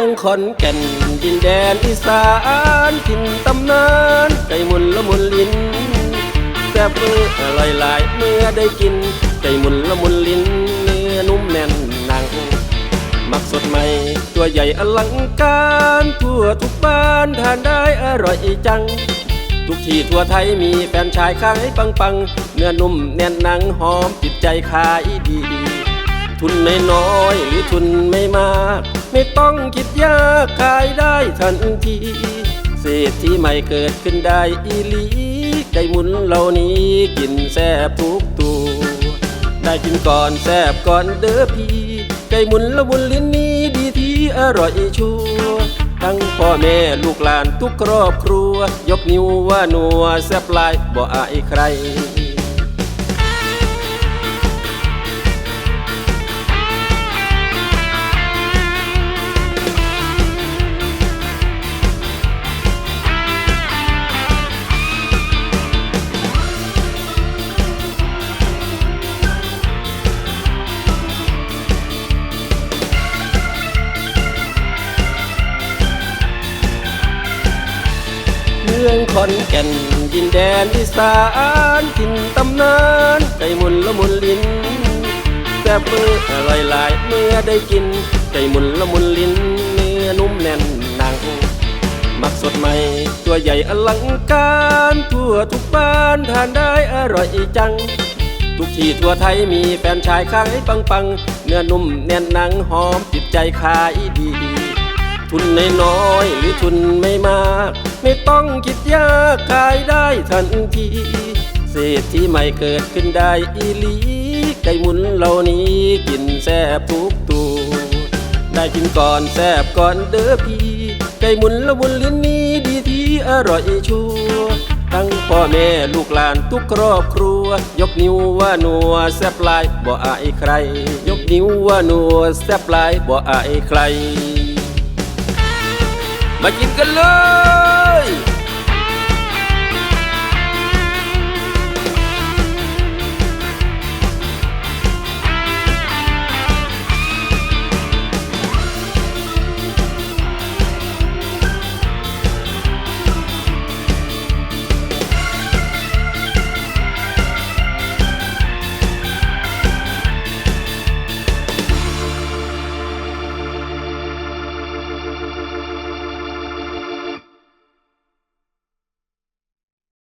องขอนแก่นดินแดนอีสานถิ่นตำนานใจมุนละมุนลิ้นแซ่บเมื่ออร่อยหลายเมื่อได้กินใจมุนละมุนลิ้นเนื้อนุ่มแน่นหนัง มักสดใหม่ตัวใหญ่อลังการทั่วทุกบ้านทานได้อร่อยจัง ทุกที่ทั่วไทยมีแฟนชายขายปังปังๆเนื้อนุ่มแน่นหนังหอมติดใจขายดี ทุนไม่น้อยหรือทุนไม่มาก ไม่ต้องคิดยากขายได้ทันทีเศรษฐีใหม่เกิดขึ้นได้อีลีใจหมุนเหล่านี้กินแซบทุกตัวได้กินก่อนแซบก่อนเด้อพี่ไก่หมุนละมุนลิ้นนี้ดีที่อร่อยชัวทั้งพ่อแม่ลูกหลานทุกครอบครัว ยกนิ้วว่านัวแซบลายบ่อายใคร องขอนแก่นดินแดนอีสานถิ่นตำนานใจมุนละมุนลิ้นแซ่บเมื่ออร่อยหลายเมื่อได้กิน ใจมุนละมุนลิ้นเนื้อนุ่มแน่นหนังมักสดใหม่ ตัวใหญ่อลังการทั่วทุกบ้านทานได้อร่อยจัง ทุกที่ทั่วไทยมีแฟนชายขายปังปังๆเนื้อนุ่มแน่นหนังหอมติดใจขายดีทุนน้อยๆหรือทุนไม่มาก ไม่ต้องคิดยากขายได้ทันทีเศรษฐีใหม่เกิดขึ้นได้อีหลีไก่หมุนเหล่านี้กินแซ่บทุกตัวได้กินก่อนแซบก่อนเด้อพี่ไก่หมุนละมุนลิ้นนี้ดีที่อร่อยชัวทั้งพ่อแม่ลูกหลานทุกครอบครัว ยกนิ้วว่านัวแซบลายบ่อายใคร ยกนิ้วว่านัวแซบลายบ่อายใคร มากินกันเลย